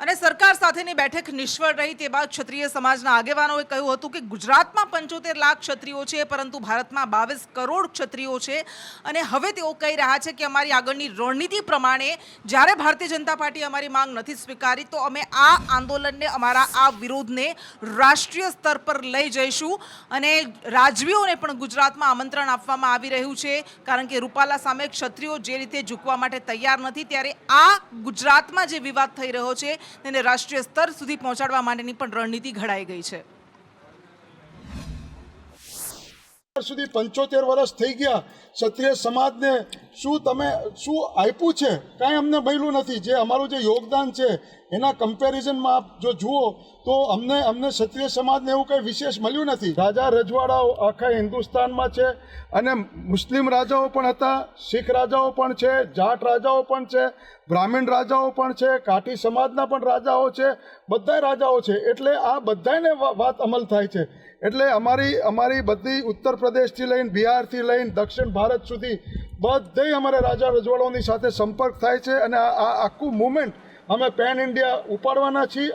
અને સરકાર સાથેની બેઠક નિષ્ફળ રહી તે બાદ ક્ષત્રિય સમાજના આગેવાનોએ કહ્યું હતું કે ગુજરાતમાં પંચોતેર લાખ ક્ષત્રિયો છે, પરંતુ ભારતમાં બાવીસ કરોડ ક્ષત્રિયો છે. અને હવે તેઓ કહી રહ્યા છે કે અમારી આગળની રણનીતિ પ્રમાણે જ્યારે ભારતીય જનતા પાર્ટી અમારી માંગ નથી સ્વીકારી, તો અમે આ આંદોલનને, અમારા આ વિરોધને રાષ્ટ્રીય સ્તર પર લઈ જઈશું. અને રાજવીઓને પણ ગુજરાતમાં આમંત્રણ આપવામાં આવી રહ્યું છે, કારણ કે રૂપાલા સામે ક્ષત્રિયો જે રીતે ઝૂકવા માટે તૈયાર નથી, ત્યારે આ ગુજરાતમાં જે વિવાદ થઈ રહ્યો છે, તેને રાષ્ટ્રીય સ્તર સુધી પહોંચાડવા માટેની પણ રણનીતિ ઘડાઈ ગઈ છે. સુધી પંચોતેર વર્ષ થઈ ગયા. ક્ષત્રિય સમાજને શું તમે શું આપ્યું છે? કાંઈ અમને મળ્યું નથી. જે અમારું જે યોગદાન છે, એના કમ્પેરિઝનમાં આપ જો જુઓ, તો અમને અમને ક્ષત્રિય સમાજને એવું કંઈ વિશેષ મળ્યું નથી. રાજા રજવાડાઓ આખા હિન્દુસ્તાનમાં છે અને મુસ્લિમ રાજાઓ પણ હતા, શીખ રાજાઓ પણ છે, જાટ રાજાઓ પણ છે, બ્રાહ્મણ રાજાઓ પણ છે, કાઠી સમાજના પણ રાજાઓ છે. બધા રાજાઓ છે. એટલે આ બધાને વાત અમલ થાય છે. એટલે અમારી અમારી બધી ઉત્તર પ્રદેશથી લઈને, બિહારથી લઈને, દક્ષિણ ભારત સુધી બધે અમારે રાજા રજવાડાઓની સાથે સંપર્ક થાય છે. અને આ આખું મુવમેન્ટ અમે પેન ઇન્ડિયા ઉપાડવાના છીએ.